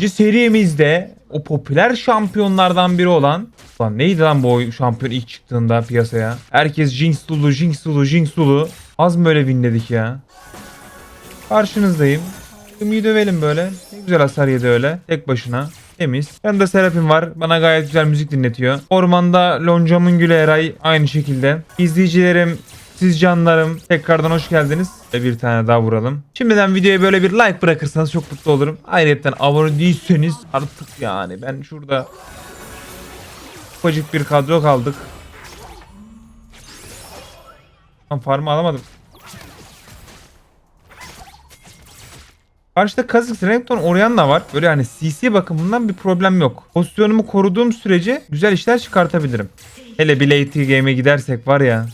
ikinci serimizde o popüler şampiyonlardan biri olan Lan neydi lan bu oy- şampiyon ilk çıktığında piyasaya? Herkes Jinx Lulu, Jinx Lulu, Jinx Lulu. Az mı böyle winledik ya? Karşınızdayım. Ümiyi dövelim böyle. Ne güzel hasar yedi öyle. Tek başına. Temiz. Yanında Serap'im var. Bana gayet güzel müzik dinletiyor. Ormanda Loncamın Gülü Eray aynı şekilde. İzleyicilerim, siz canlarım tekrardan hoş geldiniz. Ve bir tane daha vuralım. Şimdiden videoya böyle bir like bırakırsanız çok mutlu olurum. Ayrıca abone değilseniz artık yani ben şurada ufacık bir kadro kaldık. Lan farmı alamadım. Karşıda Kha'Zix, Renekton, Orianna var. Böyle hani CC bakımından bir problem yok. Pozisyonumu koruduğum sürece güzel işler çıkartabilirim. Hele bir late game'e gidersek var ya.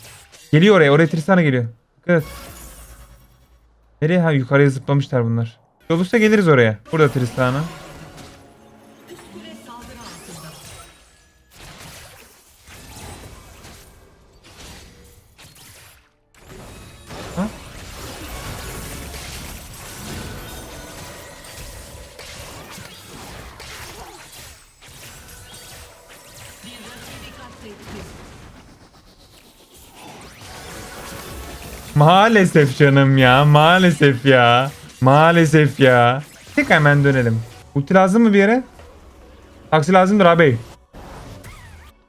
Geliyor oraya. Oraya Tristana geliyor. Dikkat et. Nereye? Ha yukarıya zıplamışlar bunlar. Olursa geliriz oraya. Burada Tristana. Maalesef canım ya. Maalesef ya. Maalesef ya. Tek hemen dönelim. Ulti lazım mı bir yere? Taksi lazımdır abi.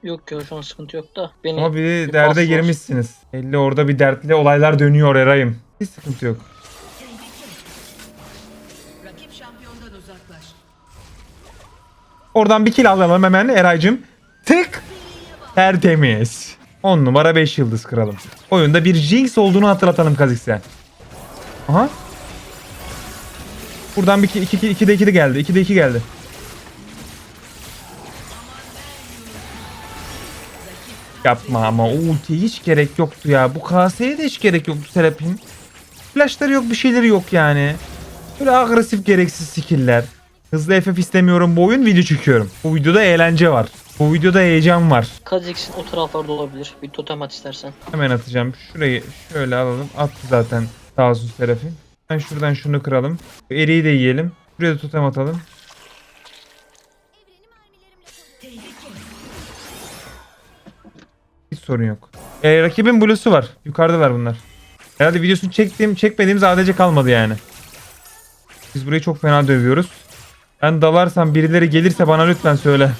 Yok ya şu an sıkıntı yok da. Beni Ama bir bir derde pas var. girmişsiniz. Belli orada bir dertli olaylar dönüyor Eray'ım. Hiç sıkıntı yok. Rakip şampiyondan uzaklaş. Oradan bir kill alalım hemen Eray'cım. Tık. Tertemiz. 10 numara 5 yıldız kralım. Oyunda bir Jinx olduğunu hatırlatalım Kha'Zix'e. Aha. Buradan bir 2 2 2 de 2 de geldi. 2 de 2 geldi. Yapma ama o ultiye hiç gerek yoktu ya. Bu kaseye de hiç gerek yoktu Serap'in. Flashları yok bir şeyleri yok yani. Böyle agresif gereksiz skill'ler. Hızlı FF istemiyorum bu oyun video çekiyorum. Bu videoda eğlence var. Bu videoda heyecan var. Kha'Zix'in o taraflarda olabilir. Bir totem at istersen. Hemen atacağım. Şurayı şöyle alalım. Attı zaten sağ olsun Serafin. Ben şuradan şunu kıralım. Eriği de yiyelim. Buraya da totem atalım. Hiç sorun yok. Ee, rakibin blue'su var. Yukarıdalar bunlar. Herhalde videosunu çektiğim, çekmediğimiz ADC kalmadı yani. Biz burayı çok fena dövüyoruz. Ben dalarsam birileri gelirse bana lütfen söyle.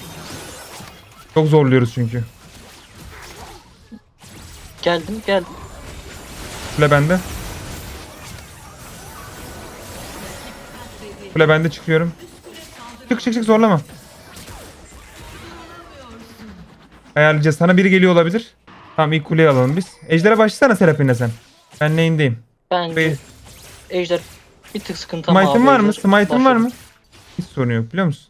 Çok zorluyoruz çünkü. Geldim geldim. Kule bende. Kule bende çıkıyorum. Çık çık çık zorlama. Ayarlayacağız. Sana biri geliyor olabilir. Tamam ilk kuleyi alalım biz. Ejder'e başlasana Serapin'le sen. Ben neyindeyim? Bence Burayı- Ejder bir tık sıkıntı ama Smite'ın var mı? Smite'ın var mı? Hiç sorun yok biliyor musun?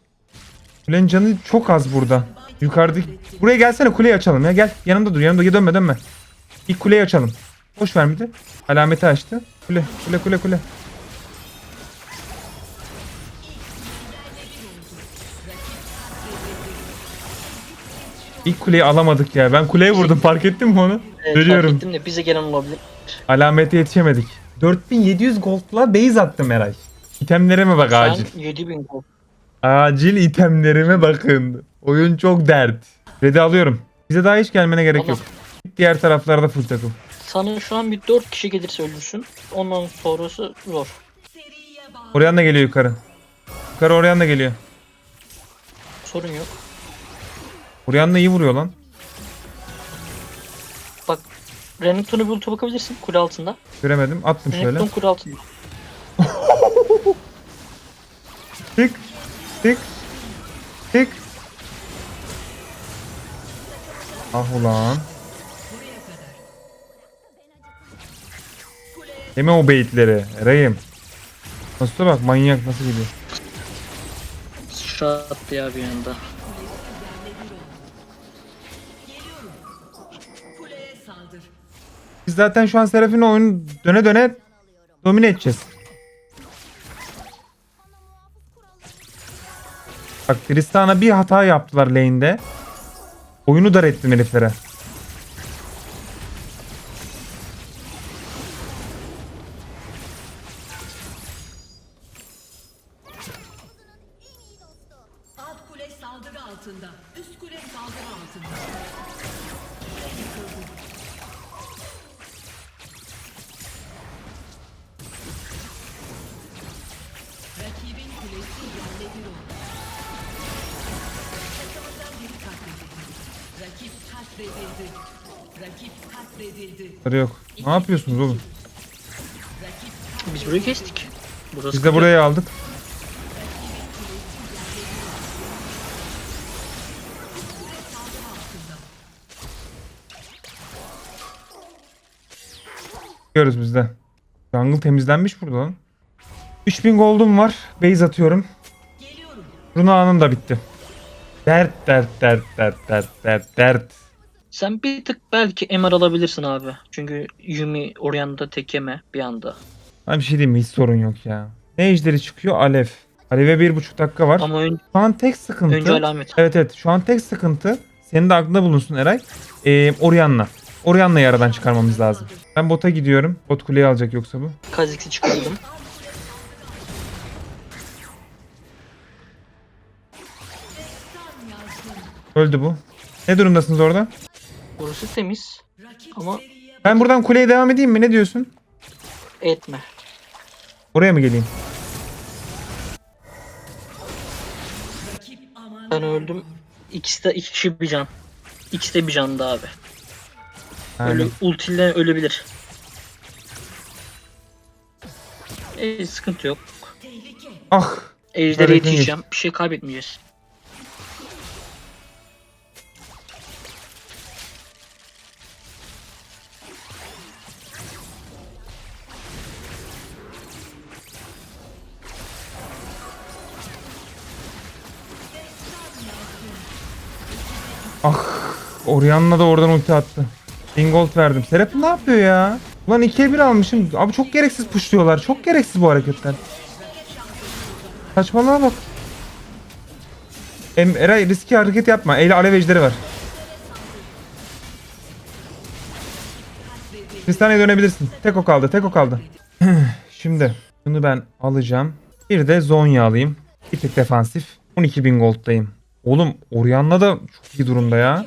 Kulenin canı çok az burada. Yukarıda. Buraya gelsene kuleyi açalım ya. Gel yanımda dur. Yanımda dönme dönme. İlk kuleyi açalım. Boş ver bir de. Alameti açtı. Kule kule kule kule. İlk kuleyi alamadık ya. Ben kuleye vurdum. Fark ettin mi onu? Evet, fark ettim de bize gelen olabilir. Alamete yetişemedik. 4700 gold'la base attım Eray. İtemlerime bak acil. Sen 7000 gold. Acil itemlerime bakın. Oyun çok dert. Red'i alıyorum. Bize daha hiç gelmene gerek Tamam. yok. Diğer taraflarda full takım. Sana şu an bir 4 kişi gelirse ölürsün. Ondan sonrası zor. Orianna da geliyor yukarı. Yukarı Orianna da geliyor. Sorun yok. Orianna iyi vuruyor lan. Bak Renekton'a bir ulti bakabilirsin kule altında. Göremedim. Attım şöyle. Renekton kule altında. Tık. Tık. Tık. Ah ulan. Yeme o beyitleri. Eray'ım. Nasıl bak manyak nasıl gidiyor. Şattı ya bir anda. Biz zaten şu an Seraphine oyunu döne döne domine edeceğiz. Bak Tristan'a bir hata yaptılar lane'de. Oyunu dar ettim heriflere. Altında. Üst kule saldırı altında. Kule yıkıldı. Sarı yok. Ne yapıyorsunuz oğlum? Biz burayı kestik. Burası Biz de burayı aldık. Görüyoruz biz de. Jungle temizlenmiş burada lan. 3000 gold'um var. Base atıyorum. geliyorum. Runa anım da bitti. Dert dert dert dert dert dert dert. Sen bir tık belki MR alabilirsin abi. Çünkü Yumi Orianna tek yeme bir anda. Ha bir şey diyeyim mi? Hiç sorun yok ya. Ne ejderi çıkıyor? Alev. Alev'e bir buçuk dakika var. Ama ön- Şu an tek sıkıntı. önce alamet. Evet evet şu an tek sıkıntı senin de aklında bulunsun Eray. Ee, Orianna. Orianna'yı aradan çıkarmamız lazım. Ben bota gidiyorum. Bot kuleyi alacak yoksa bu. Kha'Zix'i çıkardım. Öldü bu. Ne durumdasınız orada? Burası temiz. Ama- Ben buradan kuleye devam edeyim mi? Ne diyorsun? Etme. Oraya mı geleyim? Ben öldüm. İkisi de iki kişi bir can. İkisi de bir candı abi. Aynen. Öyle ultiyle ölebilir. E, sıkıntı yok. Ah! Ejder'e Hareket yetişeceğim. Bir şey kaybetmeyeceğiz. Orianna da oradan ulti attı. Bingold verdim. Serap'ın ne yapıyor ya? Ulan 2'ye 1 almışım. Abi çok gereksiz pushluyorlar. Çok gereksiz bu hareketler. Saçmalığa bak. Em, Eray riski hareket yapma. Eyle alev ejderi var. Kristana'ya dönebilirsin. Tek o kaldı. Tek o kaldı. Şimdi bunu ben alacağım. Bir de Zonya alayım. Bir tek defansif. 12.000 gold'dayım. Oğlum Orianna da çok iyi durumda ya.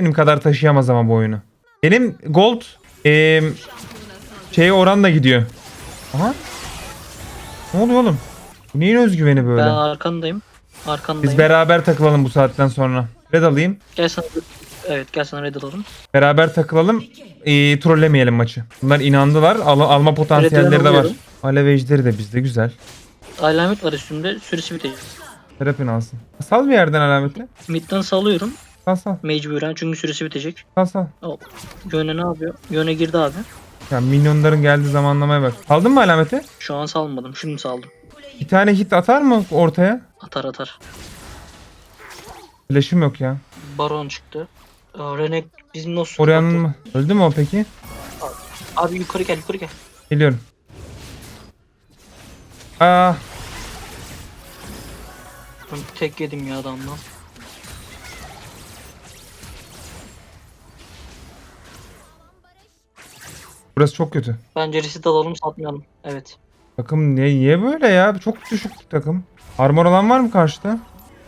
Benim kadar taşıyamaz ama bu oyunu. Benim gold eee şeye oranla gidiyor. Aha. Ne oluyor oğlum? Bu neyin özgüveni böyle? Ben arkandayım. Arkandayım. Biz beraber takılalım bu saatten sonra. Red alayım. Gel sana Evet gel sana red alalım. Beraber takılalım. Ee, trollemeyelim maçı. Bunlar inandılar. Al- alma potansiyelleri de var. Alev ejderi de bizde güzel. Alamet var üstünde. Süresi bitecek. Terapin alsın. Sal bir yerden alameti. Mid'den salıyorum. Sal sal. Mecburen çünkü süresi bitecek. Sal sal. O, Yöne ne yapıyor? Yöne girdi abi. Ya minyonların geldiği zamanlamaya bak. Aldın mı alameti? Şu an salmadım. Şimdi saldım. Bir tane hit atar mı ortaya? Atar atar. Flash'ım yok ya. Baron çıktı. Aa, Renek bizim nasıl? Orianna'nın mı? Öldü mü o peki? Abi yukarı gel yukarı gel. Geliyorum. Aa, Ben tek yedim ya adamdan. Burası çok kötü. Bence reset alalım satmayalım. Evet. Takım niye, niye böyle ya? Çok düşük takım. Armor olan var mı karşıda?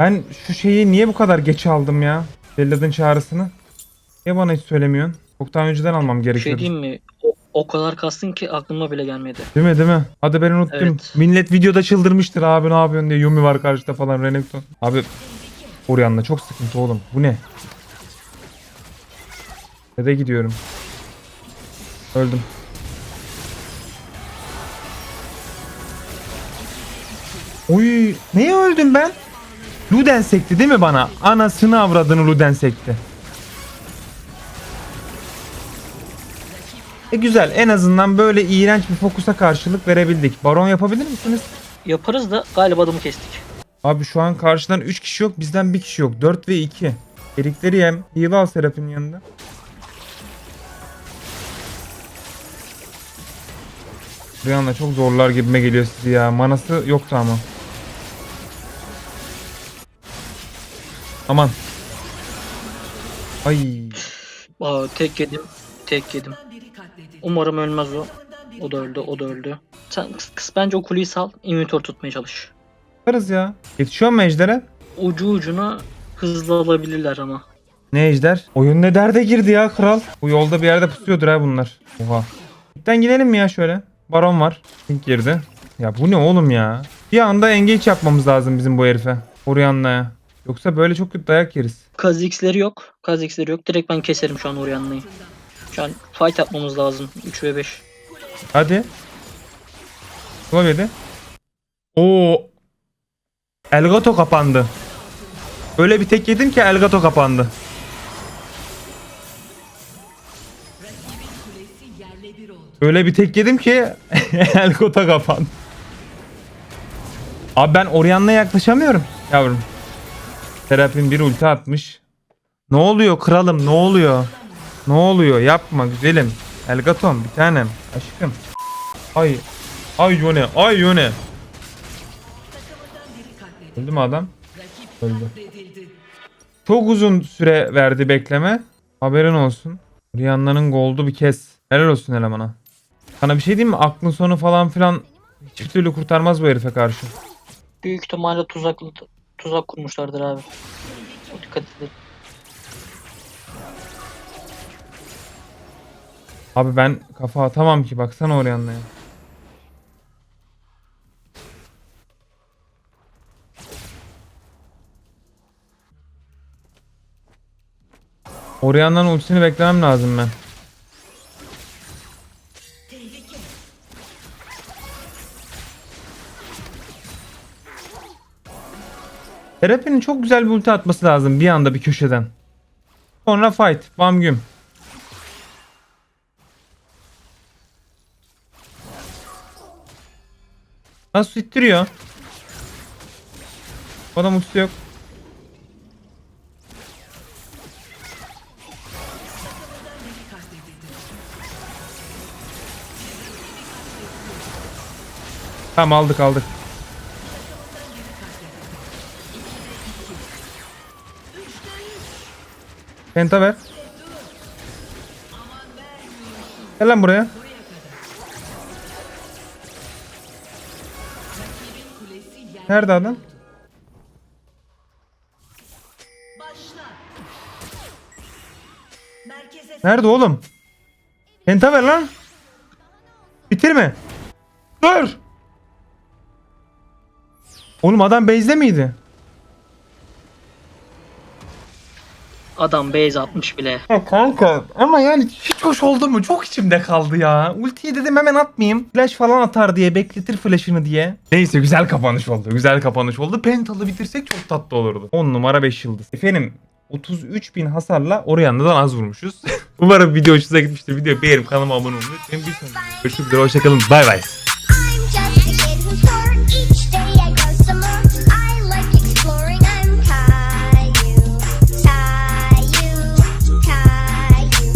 Ben şu şeyi niye bu kadar geç aldım ya? Cellad'ın çağrısını. Niye bana hiç söylemiyorsun? Çok daha önceden almam şey gerekiyordu. diyeyim mi? O, o kadar kastın ki aklıma bile gelmedi. Değil mi değil mi? Hadi ben unuttum. Evet. Millet videoda çıldırmıştır abi ne yapıyorsun diye. Yumi var karşıda falan Renekton. Abi Orianna çok sıkıntı oğlum. Bu ne? Nereye gidiyorum? Öldüm. Oy neye öldüm ben? Luden sekti değil mi bana? Anasını avradını Luden sekti. E güzel en azından böyle iğrenç bir fokusa karşılık verebildik. Baron yapabilir misiniz? Yaparız da galiba adamı kestik. Abi şu an karşıdan 3 kişi yok bizden 1 kişi yok. 4 ve 2. Erikleri yem. Heal al Serap'in yanında. Anda çok zorlar gibime geliyor sizi ya. Manası yoktu ama. Aman. Ay. Aa, tek yedim. Tek yedim. Umarım ölmez o. O da öldü, o da öldü. Sen kıs, kıs bence o kuleyi sal, inventor tutmaya çalış. Yaparız ya. Yetişiyor mu Ejder'e? ucu ucuna hızlı alabilirler ama. Ne ejder? Oyun ne derde girdi ya kral. Bu yolda bir yerde pusuyordur ha bunlar. Oha. Gitten gidelim mi ya şöyle? Baron var. Link girdi. Ya bu ne oğlum ya? Bir anda engage yapmamız lazım bizim bu herife. Orianna'ya. Yoksa böyle çok kötü dayak yeriz. Kha'Zix'leri yok. Kha'Zix'leri yok. Direkt ben keserim şu an Orianna'yı. Şu an fight yapmamız lazım. 3 ve 5. Hadi. Kulav yedi. Oo. Elgato kapandı. Öyle bir tek yedim ki Elgato kapandı. Öyle bir tek yedim ki Elgato kapandı. Abi ben Orianna'ya yaklaşamıyorum yavrum. Terapin bir ulti atmış. Ne oluyor kralım ne oluyor? Ne oluyor yapma güzelim. Elgatom bir tanem aşkım. Ay. Ay Yone ay Yone. Öldü mü adam? Öldü. Çok uzun süre verdi bekleme. Haberin olsun. Rihanna'nın goldu bir kez. Helal olsun elemana. Sana bir şey diyeyim mi? Aklın sonu falan filan hiçbir türlü kurtarmaz bu herife karşı. Büyük ihtimalle tuzaklı tuzak kurmuşlardır abi. O dikkat edin. Abi ben kafa atamam ki baksana Orianna'ya. Orianna'nın ultisini beklemem lazım ben. Terapinin çok güzel bir ulti atması lazım bir anda bir köşeden. Sonra fight. Bam güm. Nasıl ittiriyor? Adam ultisi yok. Tamam aldık aldık. Penta ver. Gel lan buraya. Nerede adam? Nerede oğlum? Penta ver lan. Bitirme. Dur. Oğlum adam base'de miydi? Adam base atmış bile. Ya kanka ama yani hiç hoş oldu mu? Çok içimde kaldı ya. Ultiyi dedim hemen atmayayım. Flash falan atar diye bekletir flash'ını diye. Neyse güzel kapanış oldu. Güzel kapanış oldu. Pentalı bitirsek çok tatlı olurdu. 10 numara 5 yıldız. Efendim 33 bin hasarla Orianna'dan az vurmuşuz. Umarım video hoşunuza gitmiştir. Video beğenip kanalıma abone olmayı unutmayın. Bir sonraki görüşmek üzere. Hoşçakalın. Bay bay.